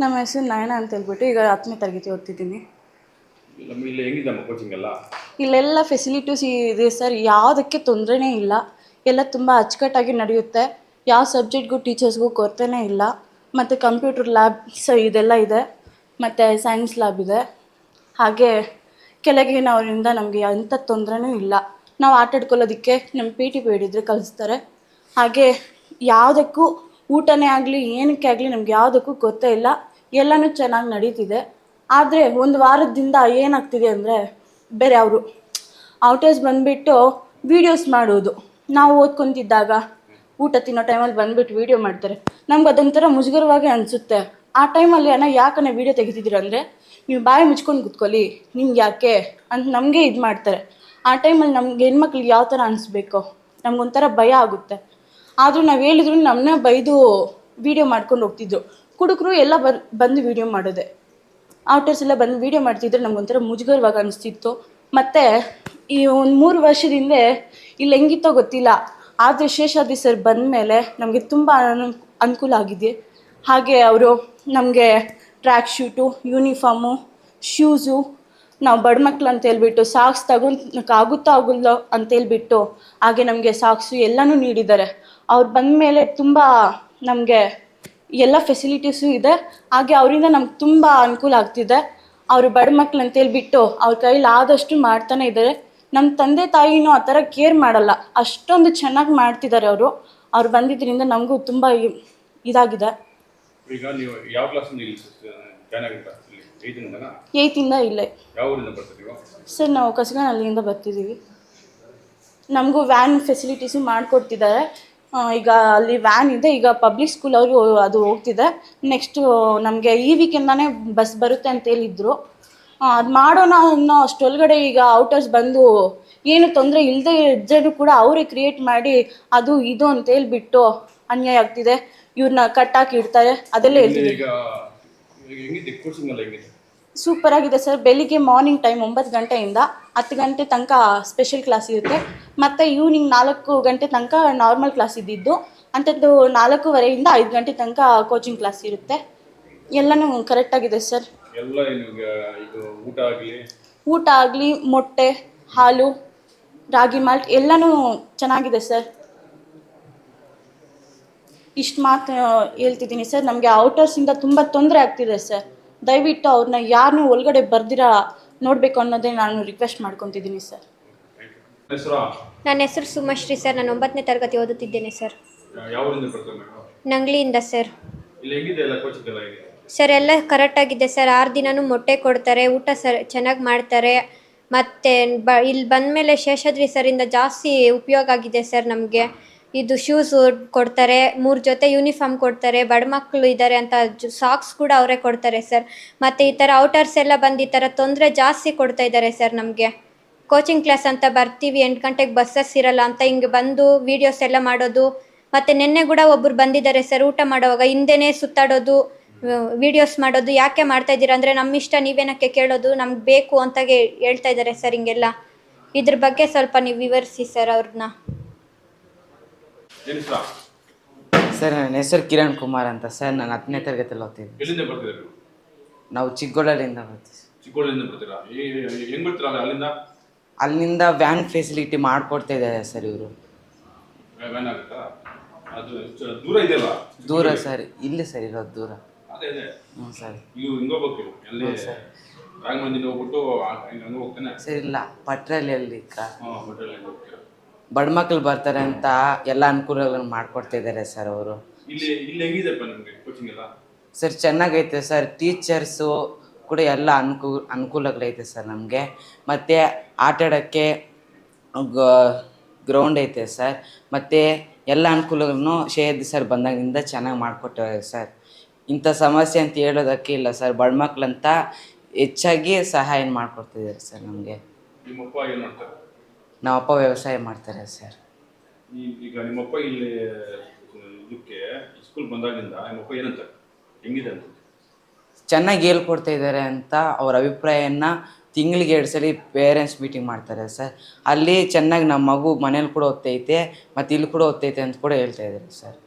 ನಮ್ಮ ಹೆಸರು ನಯನ ಅಂತ ಹೇಳ್ಬಿಟ್ಟು ಈಗ ಹತ್ತನೇ ತರಗತಿ ಓದ್ತಿದ್ದೀನಿ. ನಮ್ಮ ಇಲ್ಲಿ ಹೆಂಗಿದಮ್ಮ ಕೋಚಿಂಗ್ ಎಲ್ಲ? ಇಲ್ಲೆಲ್ಲ ಫೆಸಿಲಿಟೀಸ್ ಇದೆ ಸರ್ ಯಾವುದಕ್ಕೆ ತೊಂದರೆನೇ ಇಲ್ಲ. ಎಲ್ಲ ತುಂಬ ಅಚ್ಚುಕಟ್ಟಾಗಿ ನಡೆಯುತ್ತೆ. ಯಾವ ಸಬ್ಜೆಕ್ಟ್ಗೂ ಟೀಚರ್ಸ್ಗೂ ಕೊರತೆನೇ ಇಲ್ಲ. ಮತ್ತು ಕಂಪ್ಯೂಟರ್ ಲ್ಯಾಬ್ ಸ ಇದೆಲ್ಲ ಇದೆ. ಮತ್ತು ಸೈನ್ಸ್ ಲ್ಯಾಬ್ ಇದೆ. ಹಾಗೆ ಕೆಳಗಿನವರಿಂದ ನಮಗೆ ಎಂಥ ತೊಂದರೆನೂ ಇಲ್ಲ. ನಾವು ಆಟಾಡ್ಕೊಳ್ಳೋದಕ್ಕೆ ನಮ್ಮ ಪಿ ಟಿ ಪಿ ಹಿಡಿದ್ರೆ ಕಲಿಸ್ತಾರೆ. ಹಾಗೆ ಯಾವುದಕ್ಕೂ ಊಟನೇ ಆಗಲಿ, ಏನಕ್ಕೆ ಆಗಲಿ ನಮ್ಗೆ ಯಾವುದಕ್ಕೂ ಗೊತ್ತೇ ಇಲ್ಲ. ಎಲ್ಲನೂ ಚೆನ್ನಾಗಿ ನಡೀತಿದೆ. ಆದರೆ ಒಂದು ವಾರದಿಂದ ಏನಾಗ್ತಿದೆ ಅಂದರೆ, ಬೇರೆ ಅವರು ಔಟೇಜ್ ಬಂದುಬಿಟ್ಟು ವೀಡಿಯೋಸ್ ಮಾಡೋದು ನಾವು ಓದ್ಕೊತಿದ್ದಾಗ ಊಟ ತಿನ್ನೋ ಟೈಮಲ್ಲಿ ಬಂದುಬಿಟ್ಟು ವೀಡಿಯೋ ಮಾಡ್ತಾರೆ. ನಮ್ಗೆ ಅದೊಂಥರ ಮುಜುಗರವಾಗಿ ಅನಿಸುತ್ತೆ. ಆ ಟೈಮಲ್ಲಿ ಅಣ್ಣ ಯಾಕನ್ನ ವೀಡಿಯೋ ತೆಗಿತಿದ್ದೀರ ಅಂದರೆ, ನೀವು ಬಾಯಿ ಮುಚ್ಕೊಂಡು ಕುತ್ಕೊಳ್ಳಿ, ನಿಮ್ಗೆ ಯಾಕೆ ಅಂತ ನಮಗೆ ಇದು ಮಾಡ್ತಾರೆ. ಆ ಟೈಮಲ್ಲಿ ನಮ್ಗೆ ಹೆಣ್ಮಕ್ಳಿಗೆ ಯಾವ ಥರ ಅನಿಸ್ಬೇಕು, ನಮ್ಗೊಂಥರ ಭಯ ಆಗುತ್ತೆ. ಆದರೂ ನಾವು ಹೇಳಿದ್ರು ನಮ್ಮನ್ನ ಬೈದು ವೀಡಿಯೋ ಮಾಡ್ಕೊಂಡು ಹೋಗ್ತಿದ್ರು. ಕುಡುಕರು ಎಲ್ಲ ಬರ್, ಬಂದು ವೀಡಿಯೋ ಮಾಡೋದೆ. ಔಟರ್ಸ್ ಎಲ್ಲ ಬಂದು ವೀಡಿಯೋ ಮಾಡ್ತಿದ್ರೆ ನಮ್ಗೊಂಥರ ಮುಜುಗರವಾಗಿ ಅನಿಸ್ತಿತ್ತು. ಮತ್ತು ಈ ಒಂದು ಮೂರು ವರ್ಷದಿಂದ ಇಲ್ಲಿ ಹೆಂಗಿತ್ತೋ ಗೊತ್ತಿಲ್ಲ. ಆದರೆ ಶೇಷಾದ್ರಿ ಸರ್ ಬಂದ ಮೇಲೆ ನಮಗೆ ತುಂಬ ಅನು, ಅನುಕೂಲ ಆಗಿದೆ. ಹಾಗೆ ಅವರು ನಮಗೆ ಟ್ರ್ಯಾಕ್ ಶೂಟು ಯೂನಿಫಾಮು ಶೂಸು ನಾವು ಬಡ ಮಕ್ಳು ಅಂತ ಹೇಳ್ಬಿಟ್ಟು ಸಾಕ್ಸ್ ತಗೊಂಡು ಆಗುತ್ತೋ ಆಗಲ್ಲ ಅಂತ ಹೇಳ್ಬಿಟ್ಟು ಹಾಗೆ ನಮಗೆ ಸಾಕ್ಸು ಎಲ್ಲನೂ ನೀಡಿದ್ದಾರೆ. ಅವ್ರು ಬಂದ ಮೇಲೆ ತುಂಬ ನಮಗೆ ಎಲ್ಲ ಫೆಸಿಲಿಟೀಸು ಇದೆ. ಹಾಗೆ ಅವರಿಂದ ನಮ್ಗೆ ತುಂಬ ಅನುಕೂಲ ಆಗ್ತಿದೆ. ಅವರು ಬಡ ಮಕ್ಳು ಅಂತೇಳಿ ಬಿಟ್ಟು ಅವ್ರ ಕೈಲಿ ಆದಷ್ಟು ಮಾಡ್ತಾನೆ ಇದ್ದಾರೆ ನಮ್ಮ ತಂದೆ ತಾಯಿನೂ ಆ ಥರ ಕೇರ್ ಮಾಡಲ್ಲ. ಅಷ್ಟೊಂದು ಚೆನ್ನಾಗಿ ಮಾಡ್ತಿದ್ದಾರೆ ಅವರು. ಅವ್ರು ಬಂದಿದ್ದರಿಂದ ನಮಗೂ ತುಂಬ ಇದಾಗಿದೆ. ಈಗ ನೀವು ಯಾವ ಕ್ಲಾಸಿಂದ ಇಲ್ಲಿ ಜಾಯ್ನ್ ಆಗಿದ್ದ ಇಲ್ಲಿ ಏಯ್ತಿಂದನಾ ಏಯ್ತಿಂದ ಇಲ್ಲೇ. ಯಾವ ಊರಿಂದ ಬರ್ತೀರಿ ನೀವು ಸರ್ ನಾವು ಕಸಗನಹಳ್ಳಿಯಿಂದ ಬರ್ತಿದ್ದೀವಿ ನಮಗೂ ವ್ಯಾನ್ ಫೆಸಿಲಿಟೀಸು ಮಾಡಿಕೊಡ್ತಿದ್ದಾರೆ ಈಗ ಅಲ್ಲಿ ವ್ಯಾನ್ ಇದೆ ಈಗ ಪಬ್ಲಿಕ್ ಸ್ಕೂಲ್ ಅವರು ಅದು ಹೋಗ್ತಿದೆ. ನೆಕ್ಸ್ಟು ನಮಗೆ ಈ ವೀಕೆಂಡ್ನೇ ಬಸ್ ಬರುತ್ತೆ ಅಂತ ಹೇಳಿದ್ರು. ಅದು ಮಾಡೋಣ ಅನ್ನೋ ಅಷ್ಟೊಳಗಡೆ ಈಗ ಔಟರ್ಸ್ ಬಂದು ಏನು ತೊಂದರೆ ಇಲ್ಲದೆ ಇದ್ದರೂ ಕೂಡ ಅವರೇ ಕ್ರಿಯೇಟ್ ಮಾಡಿ ಅದು ಇದು ಅಂತ ಹೇಳ್ಬಿಟ್ಟು ಅನ್ಯಾಯ ಆಗ್ತಿದೆ. ಇವ್ರನ್ನ ಕಟ್ಟಾಕಿ ಇಡ್ತಾರೆ. ಅದೆಲ್ಲ ಈಗ ಹೆಂಗಿದೆ? ಸೂಪರ್ ಆಗಿದೆ ಸರ್ ಬೆಳಿಗ್ಗೆ ಮಾರ್ನಿಂಗ್ ಟೈಮ್ ಒಂಬತ್ತು ಗಂಟೆಯಿಂದ ಹತ್ತು ಗಂಟೆ ತನಕ ಸ್ಪೆಷಲ್ ಕ್ಲಾಸ್ ಇರುತ್ತೆ. ಮತ್ತು ಈವ್ನಿಂಗ್ ನಾಲ್ಕು ಗಂಟೆ ತನಕ ನಾರ್ಮಲ್ ಕ್ಲಾಸ್ ಇದ್ದಿದ್ದು. ಅಂಥದ್ದು ನಾಲ್ಕೂವರೆಯಿಂದ ಐದು ಗಂಟೆ ತನಕ ಕೋಚಿಂಗ್ ಕ್ಲಾಸ್ ಇರುತ್ತೆ. ಎಲ್ಲನೂ ಕರೆಕ್ಟಾಗಿದೆ ಸರ್ ಎಲ್ಲ ನಿಮಗೆ ಇದು ಊಟ ಆಗಲಿ? ಊಟ ಆಗಲಿ ಮೊಟ್ಟೆ ಹಾಲು ರಾಗಿ ಮಾಲ್ಟ್ ಎಲ್ಲನೂ ಚೆನ್ನಾಗಿದೆ ಸರ್ ಇಷ್ಟು ಮಾತು ಹೇಳ್ತಿದ್ದೀನಿ ಸರ್ ನಮಗೆ ಔಟರ್ಸಿಂದ ತುಂಬ ತೊಂದರೆ ಆಗ್ತಿದೆ ಸರ್ ದಯವಿಟ್ಟು ಅವ್ರನ್ನ ಯಾರನ್ನೂ ಒಳಗಡೆ ಬರ್ದಿರ ನೋಡಬೇಕು ಅನ್ನೋದೇ ನಾನು ರಿಕ್ವೆಸ್ಟ್ ಮಾಡ್ಕೊತಿದ್ದೀನಿ ಸರ್ ನನ್ನ ಹೆಸರು ಸುಮಶ್ರೀ ಸರ್ ನಾನು ಒಂಬತ್ತನೇ ತರಗತಿ ಓದುತ್ತಿದ್ದೇನೆ ಸರ್ ನಂಗ್ಲಿಯಿಂದ ಸರ್ ಸರ್ ಎಲ್ಲ ಕೋಚಿಂಗ್ ಆಗಿದೆ ಸರ್ ಎಲ್ಲ ಕರೆಕ್ಟಾಗಿದೆ ಸರ್ ಆರು ದಿನನೂ ಮೊಟ್ಟೆ ಕೊಡ್ತಾರೆ ಊಟ ಸರ್ ಚೆನ್ನಾಗಿ ಮಾಡ್ತಾರೆ. ಮತ್ತು ಬ ಇಲ್ಲಿ ಬಂದಮೇಲೆ ಶೇಷಾದ್ರಿ ಸರಿಂದ ಜಾಸ್ತಿ ಉಪಯೋಗ ಆಗಿದೆ ಸರ್ ನಮಗೆ. ಇದು ಶೂಸ್ ಕೊಡ್ತಾರೆ, ಮೂರ್ ಜೊತೆ ಯೂನಿಫಾರ್ಮ್ ಕೊಡ್ತಾರೆ, ಬಡ ಮಕ್ಕಳು ಇದ್ದಾರೆ ಅಂತ ಸಾಕ್ಸ್ ಕೂಡ ಅವರೇ ಕೊಡ್ತಾರೆ ಸರ್ ಮತ್ತು ಈ ಥರ ಔಟರ್ಸ್ ಎಲ್ಲ ಬಂದು ಈ ಥರ ತೊಂದರೆ ಜಾಸ್ತಿ ಕೊಡ್ತಾ ಇದ್ದಾರೆ ಸರ್ ನಮಗೆ. ಕೋಚಿಂಗ್ ಕ್ಲಾಸ್ ಅಂತ ಬರ್ತೀವಿ, ಎಂಟು ಗಂಟೆಗೆ ಬಸ್ಸಸ್ ಇರಲ್ಲ ಅಂತ ಹಿಂಗೆ ಬಂದು ವೀಡಿಯೋಸ್ ಎಲ್ಲ ಮಾಡೋದು. ಮತ್ತು ನಿನ್ನೆ ಕೂಡ ಒಬ್ಬರು ಬಂದಿದ್ದಾರೆ ಸರ್ ಊಟ ಮಾಡುವಾಗ ಹಿಂದೆನೇ ಸುತ್ತಾಡೋದು ವಿಡಿಯೋಸ್ ಮಾಡೋದು. ಯಾಕೆ ಮಾಡ್ತಾ ಇದ್ದೀರಾ ಅಂದರೆ ನಮ್ಮ ಇಷ್ಟ ನೀವೇನಕ್ಕೆ ಕೇಳೋದು, ನಮ್ಗೆ ಬೇಕು ಅಂತ ಹೇಳ್ತಾ ಇದ್ದಾರೆ ಸರ್ ಹಿಂಗೆಲ್ಲ. ಇದ್ರ ಬಗ್ಗೆ ಸ್ವಲ್ಪ ನೀವು ವಿವರಿಸಿ ಸರ್ ಅವ್ರನ್ನ ಸರ್ ನನ್ನ ಹೆಸರು ಕಿರಣ್ ಕುಮಾರ್ ಅಂತ. ಸರ್ ನಾನು ಹತ್ತನೇ ತರಗತಿಯಲ್ಲಿ ಓದ್ತಿದ್ದೆ ಎಲ್ಲಿಂದ ಬರ್ತಿದ್ದೀರಿ ನೀವು? ಚಿಕ್ಕೋಡಲ್ಲಿಂದ ಬರ್ತೀವಿ ಚಿಕ್ಕೋಡಿಯಿಂದ ಬರ್ತೀರಾ? ಈ- ಹೆಂಗ್ ಬರ್ತೀರಾ ಅಲ್ಲಿ ಅಲ್ಲಿಂದ? ಅಲ್ಲಿಂದ ವ್ಯಾನ್ ಫೆಸಿಲಿಟಿ ಮಾಡಿಕೊಡ್ತಾ ಇದ್ದಾರೆ ಸರ್ ಇವರು. ವ್ಯಾನ್ ಆಗುತ್ತಾ? ಅದು ಚ- ದೂರ ಇದೆಯಲ್ಲ? ದೂರ ಸರ್ ಇಲ್ಲ ಸರ್ ಇರೋದು ದೂರ. ಅದೇ ಅದೇ. ಹ್ಞೂ ಸರ್. ನೀವು ಹಿಂಗೆ ಹೋಗ್ಬೇಕು ಎಲ್ಲಿ ರಾಗಮಂದಿನ ಹೋಗ್ಬಿಟ್ಟು ಆ- ಹಿಂಗ್ ಹಂಗೆ ಹೋಗ್ತಾನೆ? ಸರ್ ಇಲ್ಲ ಪಟ್ರಲ್ಲಿಯಲ್ಲಿ ಕ ಹಾಂ ಹೋಟೆಲ್ ಹೋಗ್ತೀರಾ? ಬಡ ಮಕ್ಳು ಬರ್ತಾರೆ ಅಂತ ಎಲ್ಲ ಅನುಕೂಲಗಳನ್ನು ಮಾಡ್ಕೊಡ್ತಿದ್ದಾರೆ ಸರ್ ಅವರು. ಇಲ್ಲಿ ಇಲ್ಲಿ ಹೆಂಗಿದೆಪ್ಪ ನಿಮಗೆ ಕೋಚಿಂಗ್ ಎಲ್ಲ? ಸರ್ ಚೆನ್ನಾಗೈತೆ ಸರ್. ಟೀಚರ್ಸು ಕೂಡ ಎಲ್ಲ ಅನುಕೂ ಅನುಕೂಲಗಳೈತೆ ಸರ್ ನಮಗೆ. ಮತ್ತು ಆಟ ಆಡೋಕ್ಕೆ ಗ್ರೌಂಡ್ ಐತೆ ಸರ್. ಮತ್ತು ಎಲ್ಲ ಅನುಕೂಲಗಳನ್ನು ಶೇದ್ ಸರ್ ಬಂದಾಗಿಂದ ಚೆನ್ನಾಗಿ ಮಾಡಿಕೊಟ್ಟಿದ್ದಾರೆ ಸರ್. ಇಂಥ ಸಮಸ್ಯೆ ಅಂತ ಹೇಳೋದಕ್ಕೆ ಇಲ್ಲ ಸರ್. ಬಡ ಮಕ್ಳಂತ ಹೆಚ್ಚಾಗಿ ಸಹಾಯ ಮಾಡಿಕೊಡ್ತಿದ್ದಾರೆ ಸರ್ ನಮಗೆ. ನಿಮ್ಮಪ್ಪ ಏನು ಮಾಡ್ತಾರೆ? ನಮ್ಮಪ್ಪ ವ್ಯವಸಾಯ ಮಾಡ್ತಾರೆ ಸರ್. ಈಗ ನಿಮ್ಮಪ್ಪ ಇಲ್ಲಿ ಇದಕ್ಕೆ ಸ್ಕೂಲ್ ಬಂದಾಗಿಂದ ನಿಮ್ಮಪ್ಪ ಏನಂತ ಹೆಂಗಿದೆ ಅಂತ? ಚೆನ್ನಾಗಿ ಹೇಳ್ಕೊಡ್ತಾ ಇದ್ದಾರೆ ಅಂತ ಅವ್ರ ಅಭಿಪ್ರಾಯನ ತಿಂಗಳಿಗೆ ಎರಡು ಸರಿ ಪೇರೆಂಟ್ಸ್ ಮೀಟಿಂಗ್ ಮಾಡ್ತಾರೆ ಸರ್. ಅಲ್ಲಿ ಚೆನ್ನಾಗಿ ನಮ್ಮ ಮಗು ಮನೇಲಿ ಕೂಡ ಓದ್ತೈತೆ ಮತ್ತು ಇಲ್ಲಿ ಕೂಡ ಓದ್ತೈತೆ ಅಂತ ಕೂಡ ಹೇಳ್ತಾ ಇದ್ದಾರೆ ಸರ್.